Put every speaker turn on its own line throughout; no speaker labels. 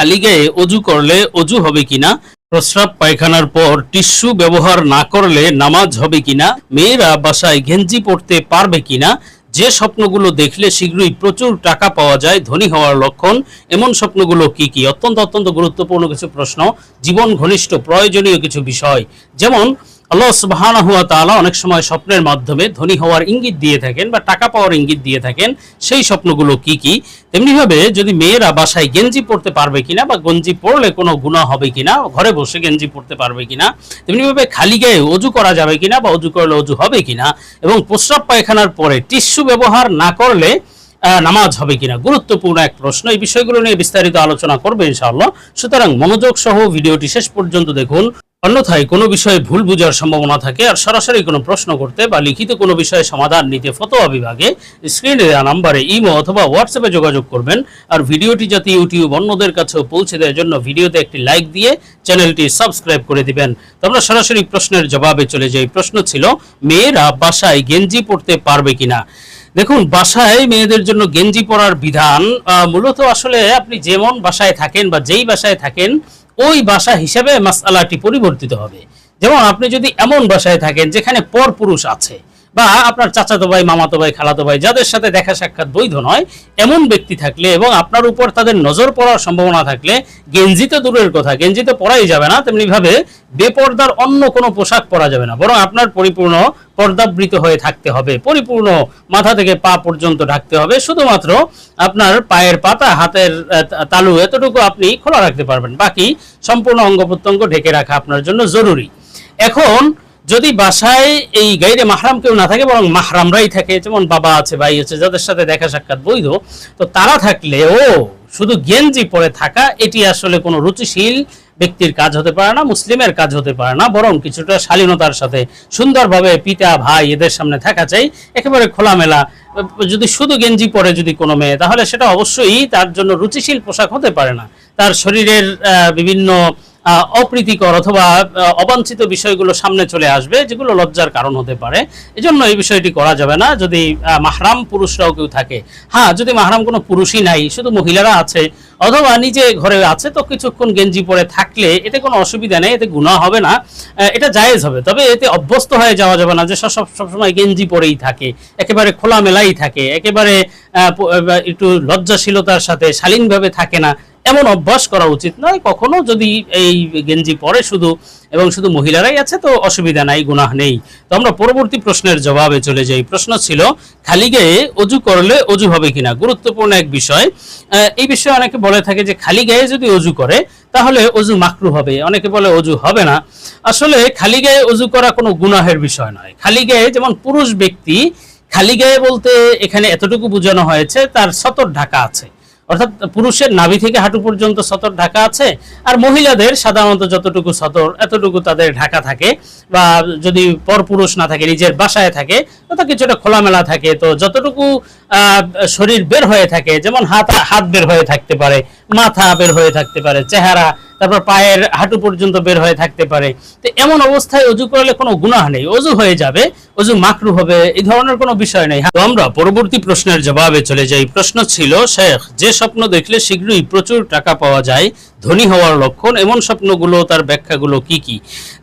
খালি গায়ে অজু করলে অজু হবে কিনা? প্রস্রাব পায়খানার পর টিস্যু ব্যবহার না করলে নামাজ হবে কিনা? মেয়েরা বাসায় গেঞ্জি পড়তে পারবে কিনা? যে স্বপ্নগুলো দেখলে শীঘ্রই প্রচুর টাকা পাওয়া যায় ধনী হওয়ার লক্ষণ। এমন স্বপ্নগুলো কি কি? অত্যন্ত অত্যন্ত গুরুত্বপূর্ণ কিছু প্রশ্ন, জীবন ঘনিষ্ঠ প্রয়োজনীয় কিছু বিষয়। যেমন আল্লাহ সুবহানাহু হুয়া তালা অনেক সময় স্বপ্নের মাধ্যমে ধনী হওয়ার ইঙ্গিত দিয়ে থাকেন বা টাকা পাওয়ার ইঙ্গিত দিয়ে থাকেন। সেই স্বপ্নগুলো কি কি? তেমনিভাবে যদি মেয়েরা বাসায় গেঞ্জি পড়তে পারবে কিনা বা গঞ্জি পরলে কোনো গুণা হবে কিনা, ঘরে বসে গেঞ্জি পড়তে পারবে কিনা, তেমনিভাবে খালি গায়ে অজু করা যাবে কিনা বা অজু করলে অজু হবে কিনা এবং প্রস্রাব পায়খানার পরে টিস্যু ব্যবহার না করলে নামাজ হবে কিনা? গুরুত্বপূর্ণ এক প্রশ্ন। এই বিষয়গুলো নিয়ে বিস্তারিত আলোচনা করবে ইনশাআল্লাহ। সুতরাং মনোযোগ সহ ভিডিওটি শেষ পর্যন্ত দেখুন। অন্যথায় কোনো বিষয়ে ভুল বোঝার সম্ভাবনা থাকে আর সরাসরি কোনো প্রশ্ন করতে বা লিখিত কোনো বিষয়ে সমাধান নিতে ফতোয়া বিভাগে স্ক্রিনে দেওয়া নাম্বারে ইমো অথবা হোয়াটসঅ্যাপে যোগাযোগ করবেন। আর ভিডিওটি যাতে ইউটিউব অন্যদের কাছেও পৌঁছে দেওয়ার জন্য ভিডিওতে একটি লাইক দিয়ে চ্যানেলটি সাবস্ক্রাইব করে দিবেন। তো আমরা সরাসরি প্রশ্নের জবাবে চলে যাই। প্রশ্ন ছিল, মেয়েরা বাসায় গেঞ্জি পড়তে পারবে কিনা? দেখুন, বাসায় মেয়েদের জন্য গেঞ্জি পরার বিধান মূলত আসলে আপনি যেমন বাসায় থাকেন বা যেই বাসায় থাকেন, ওই বাসা হিসেবে মাসালাটি পরিবর্তিত হবে। যেমন আপনি যদি এমন বাসায় থাকেন যেখানে পর পুরুষ আছে বা আপনার চাচাতো ভাই, মামাতো ভাই, খালাতো ভাই, যাদের সাথে দেখা সাক্ষাৎ বৈধ নয়, এমন ব্যক্তি থাকলে এবং আপনার উপর তাদের নজর পড়ার সম্ভাবনা থাকলে গেঞ্জি তো দূরের কথা গেঞ্জি তো পরাই যাবে না, তেমনি ভাবে বেপর্দার অন্য কোনো পোশাক পরা যাবে না, বরং আপনার পরিপূর্ণ পর্দাবৃত হয়ে থাকতে হবে, পরিপূর্ণ মাথা থেকে পা পর্যন্ত ঢাকতে হবে, শুধুমাত্র আপনার পায়ের পাতা, হাতের তালু এতটুকু আপনি খোলা রাখতে পারবেন, বাকি সম্পূর্ণ অঙ্গ প্রত্যঙ্গ ঢেকে রাখা আপনার জন্য জরুরি। এখন যদি বাসায় এই গাইরে মাহরাম কেউ না থাকে, বরং মাহরামরাই থাকে, যেমন বাবা আছে, ভাই আছে, যাদের সাথে দেখা সাক্ষাৎ বৈধ, তো তারা থাকলে, ও, শুধু গেঞ্জি পরে থাকা, এটি আসলে কোনো রুচিশীল ব্যক্তির কাজ হতে পারে না, মুসলিমের কাজ হতে পারে না, বরং কিছুটা শালীনতার সাথে সুন্দরভাবে পিতা, ভাই এদের সামনে থাকা চাই, একেবারে খোলামেলা। যদি শুধু গেঞ্জি পরে যদি কোনো মেয়ে, তাহলে সেটা অবশ্যই তার জন্য রুচিশীল পোশাক হতে পারে না। তার শরীরের বিভিন্ন অপ্রীতিকর অথবা অবাঞ্ছিত বিষয়গুলো সামনে চলে আসবে, যেগুলো লজ্জার কারণ হতে পারে। এজন্য এই বিষয়টি করা যাবে না। যদি মাহরাম পুরুষরাও কেউ থাকে হ্যাঁ যদি মাহরাম কোনো পুরুষই নাই, শুধু মহিলারা আছে, অথবা নিজে ঘরে আছে, তো কিছুক্ষণ গেঞ্জি পরে থাকলে এতে কোনো অসুবিধা নেই, এতে গুণা হবে না। এটা জায়েজ হবে। তবে এতে অভ্যস্ত হয়ে যাওয়া যাবে না যে সব, সব- সবসময় গেঞ্জি পরেই থাকে, একেবারে খোলামেলাই থাকে, একেবারে একটু লজ্জাশীলতার সাথে, শালীনভাবে থাকে না। এমন অভ্যাস করা উচিত নয়। কখনো যদি এই গেঞ্জি পরে শুধু এবং শুধু মহিলারাই আছে, তো অসুবিধা নাই, গুনাহ নেই। তো আমরা পরবর্তী প্রশ্নের জবাবে চলে যাই। প্রশ্ন ছিল খালি গায়ে অজু করলে অজু হবে কিনা? গুরুত্বপূর্ণ এক বিষয়। এই বিষয়ে অনেকে বলে থাকে যে, খালি গায়ে যদি অজু করে, তাহলে অজু মাকরু হবে। অনেকে বলে অজু হবে না। আসলে খালি গায়ে অজু করা কোনো গুনাহের বিষয় নয়। খালি গায়ে যেমন পুরুষ ব্যক্তি, খালি গায়ে বলতে এখানে এতটুকু বোঝানো হয়েছে, তার সতর ঢাকা আছে। অর্থাৎ পুরুষের নাভি থেকে হাঁটু পর্যন্ত সতর ঢাকা আছে, আর মহিলাদের সাধারণত যতটুকু সতর, এতটুকু তাদের ঢাকা থাকে, বা যদি পরপুরুষ না থাকে, নিজের বাসায় থাকে, তো কিছুটা খোলামেলা থাকে। তো যতটুকু শরীর বের হয়ে থাকে, যেমন হাত হাত বের হয়ে থাকতে পারে, মাথা বের হয়ে থাকতে পারে, চেহারা, তারপর পায়ের হাঁটু পর্যন্ত বের হয়ে থাকতে পারে, তো এমন অবস্থায় অজু করলে কোনো গুনাহ নেই। অজু হয়ে যাবে অজু মাকরু হবে, এই ধরনের কোনো বিষয় নেই। তো আমরা পরবর্তী প্রশ্নের জবাবে চলে যাই। প্রশ্ন ছিল, শেখ, যে স্বপ্ন দেখলে শীঘ্রই প্রচুর টাকা পাওয়া যায়, ধনী হওয়ার লক্ষণ এমন স্বপ্নগুলো, তার ব্যাখ্যাগুলো কি কি?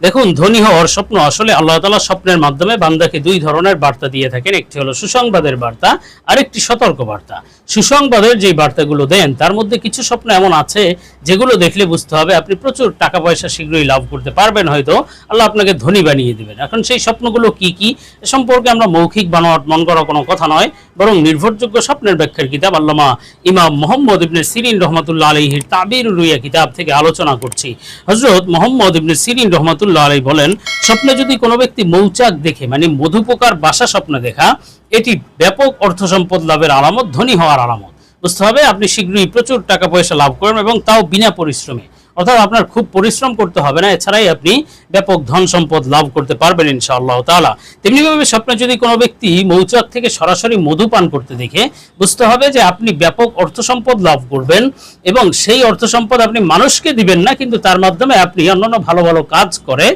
দেখুন, ধনী হওয়ার স্বপ্ন আসলে আল্লাহ তালা স্বপ্নের মাধ্যমে বান্দাকে দুই ধরনের বার্তা দিয়ে থাকেন। একটি হলো সুসংবাদের বার্তা, আরেকটি সতর্ক বার্তা। সুসংবাদের যে বার্তাগুলো দেন, তার মধ্যে কিছু স্বপ্ন এমন আছে, যেগুলো দেখলে বুঝতে হবে আপনি প্রচুর টাকা পয়সা শীঘ্রই লাভ করতে পারবেন, হয়তো আল্লাহ আপনাকে ধনী বানিয়ে দেবেন। এখন সেই স্বপ্নগুলো কি কি? সম্পর্কে আমরা মৌখিক বানোয়াট মন করা কোনো কথা নয়, বরং নির্ভরযোগ্য স্বপ্নের ব্যাখ্যার কিতাব আল্লামা ইমাম মোহাম্মদ ইবনে সিরিন রহমতুল্লাহ আলহির তাবির রুইয়া কিতাব থেকে আলোচনা করছি। হজরত মোহাম্মদ ইবনে সিরিন রহমতুল্লাহ আলাই বলেন, স্বপ্নে যদি কোনো ব্যক্তি মৌচাক দেখে মানে মধুপোকার বাসা স্বপ্ন দেখা, এটি ব্যাপক অর্থ সম্পদ লাভের আলামত, ধনী হওয়ার আলামত। বুঝতে হবে, আপনি শীঘ্রই প্রচুর টাকা পয়সা লাভ করেন এবং তাও বিনা পরিশ্রমে। অর্থাৎ আপনার খুব পরিশ্রম করতে হবে না, এছাড়াই আপনি ব্যাপক ধন সম্পদ লাভ করতে পারবেন ইনশাআল্লাহ তাআলা। তেমনিভাবে স্বপ্নে যদি কোনো ব্যক্তি মৌচাক থেকে সরাসরি মধু পান করতে দেখে, বুঝতে হবে যে আপনি ব্যাপক অর্থ সম্পদ লাভ করবেন এবং সেই অর্থ সম্পদ আপনি মানুষকে দিবেন না, কিন্তু তার মাধ্যমে আপনি অন্যান্য ভালো ভালো কাজ করে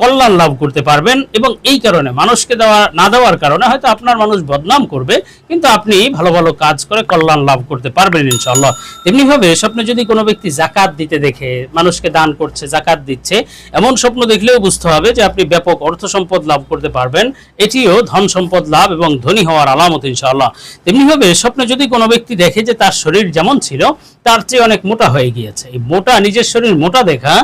কল্যাণ লাভ করতে পারবেন এবং এই কারণে মানুষকে দেওয়া, না দেওয়ার কারণে হয়তো আপনার মানুষ বদনাম করবে, কিন্তু আপনি ভালো ভালো কাজ করে কল্যাণ লাভ করতে পারবেন ইনশাআল্লাহ। তেমনিভাবে স্বপ্নে যদি কোনো ব্যক্তি জাকাত দিতে দেখে, মানুষকে দান করছে, জাকাত দিচ্ছে, এমন স্বপ্ন দেখলেও বুঝতে হবে যে আপনি ব্যাপক অর্থ সম্পদ লাভ করতে পারবেন। এটিও ধন সম্পদ লাভ এবং ধনী হওয়ার আলামত ইনশাআল্লাহ। তেমনিভাবে স্বপ্নে যদি কোনো ব্যক্তি দেখে যে তার শরীর যেমন ছিল, তার চেয়ে অনেক মোটা হয়ে গিয়েছে। এই মোটা, নিজের শরীর মোটা দেখা,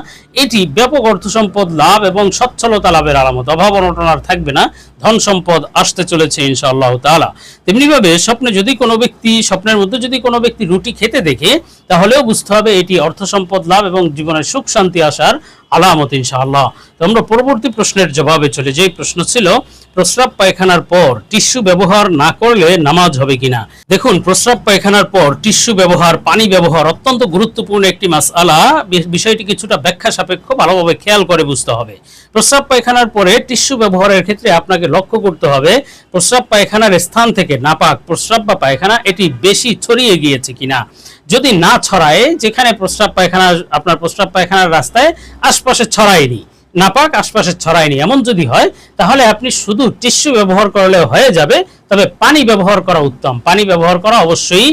এটি ব্যাপক অর্থ সম্পদ লাভ এবং সচ্ছলতা লাভের আলামত। অভাব অনটন আর থাকবে না। ধন সম্পদ আসতে চলেছে ইনশাআল্লাহ তাআলা। তেমনিভাবে স্বপ্নে যদি কোনো ব্যক্তি, স্বপ্নের মধ্যে যদি কোনো ব্যক্তি রুটি খেতে দেখে, তাহলেও বুঝতে হবে এটি অর্থ সম্পদ লাভ এবং জীবনের সুখ শান্তি আসার আলামত ইনশাআল্লাহ। তো আমরা পরবর্তী প্রশ্নের জবাবে চলে যে প্রশ্ন ছিল প্রস্রাব পায়খানার পর টিস্যু ব্যবহার না করলে নামাজ হবে কিনা? দেখুন, প্রস্রাব পায়খানার পর টিস্যু ব্যবহার, পানি ব্যবহার অত্যন্ত গুরুত্বপূর্ণ একটি মাসআলা। বি- বিষয়টি কিছুটা ব্যাখ্যা সাপেক্ষ, ভালোভাবে খেয়াল করে বুঝতে হবে। প্রস্রাব পায়খানার পরে টিস্যু ব্যবহারের ক্ষেত্রে আপনাকে লক্ষ্য করতে হবে, প্রস্রাব পায়খানার স্থান থেকে নাপাক প্রস্রাব বা পায়খানা এটি বেশি ছড়িয়ে গিয়েছে কিনা। যদি না ছড়ায়, যেখানে প্রস্রাব পায়খানা, আপনার প্রস্রাব পায়খানার রাস্তায় আশপাশে ছড়ায়নি নাপাক, আশপাশে ছড়ায়নি। এমন যদি হয়, তাহলে আপনি শুধু টিস্যু ব্যবহার করলে হয়ে যাবে, তবে পানি ব্যবহার করা উত্তম। পানি ব্যবহার করা অবশ্যই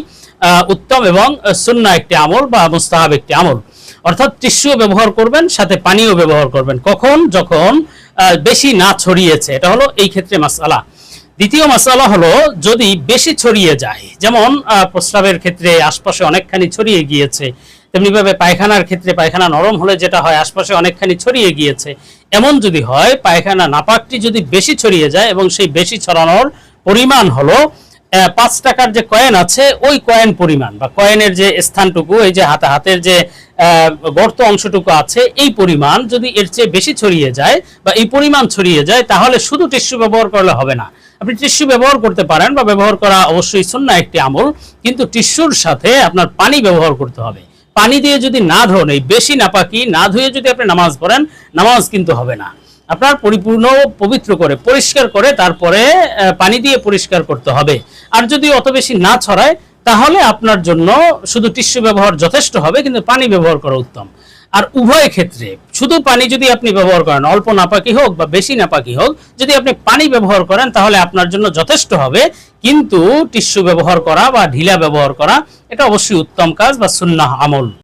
উত্তম এবং সুন্না একটি আমল বা মুস্তাহাব একটি আমল। অর্থাৎ টিস্যু ব্যবহার করবেন, সাথে পানিও ব্যবহার করবেন। কখন? যখন বেশি না ছড়িয়েছে। এটা হলো এই ক্ষেত্রে মাসালা দ্বিতীয় মশালা হলো, যদি বেশি ছড়িয়ে যায়, যেমন প্রস্রাবের ক্ষেত্রে আশপাশে অনেকখানি ছড়িয়ে গিয়েছে তেমনিভাবে পায়খানার ক্ষেত্রে পায়খানা নরম হলে যেটা হয়, আশপাশে অনেকখানি ছড়িয়ে গিয়েছে। এমন যদি হয়, পায়খানা নাপাকটি যদি বেশি ছড়িয়ে যায় এবং সেই বেশি ছড়ানোর পরিমাণ হলো পাঁচ টাকার যে কয়েন আছে, ওই কয়েন পরিমাণ বা কয়েনের যে স্থানটুকু, এই যে হাতে হাতের যে গর্ত অংশটুকু আছে, এই পরিমাণ যদি এর চেয়ে বেশি ছড়িয়ে যায় বা এই পরিমাণ ছড়িয়ে যায়, তাহলে শুধু টিস্যু ব্যবহার করলে হবে না। আপনি টিস্যু ব্যবহার করতে পারেন বা ব্যবহার করা অবশ্যই সুন্না একটি আমল, কিন্তু টিস্যুর সাথে আপনার পানি ব্যবহার করতে হবে। পানি দিয়ে যদি না ধোন, এই বেশি নাপাকি, না ধুয়ে যদি আপনি নামাজ পড়েন, নামাজ কিন্তু হবে না। আপনার পরিপূর্ণ পবিত্র করে, পরিষ্কার করে, তারপরে পানি দিয়ে পরিষ্কার করতে হবে। আর যদি অত বেশি না ছড়ায়, তাহলে আপনার জন্য শুধু টিস্যু ব্যবহার যথেষ্ট হবে, কিন্তু পানি ব্যবহার করা উত্তম। আর উভয় ক্ষেত্রে শুধু পানি যদি আপনি ব্যবহার করেন, অল্প নাপাকি হোক বা বেশি নাপাকি হোক, যদি আপনি পানি ব্যবহার করেন, তাহলে আপনার জন্য যথেষ্ট হবে। কিন্তু টিস্যু ব্যবহার করা বা ঢিলা ব্যবহার করা, এটা অবশ্যই উত্তম কাজ বা সুন্নাহ আমল।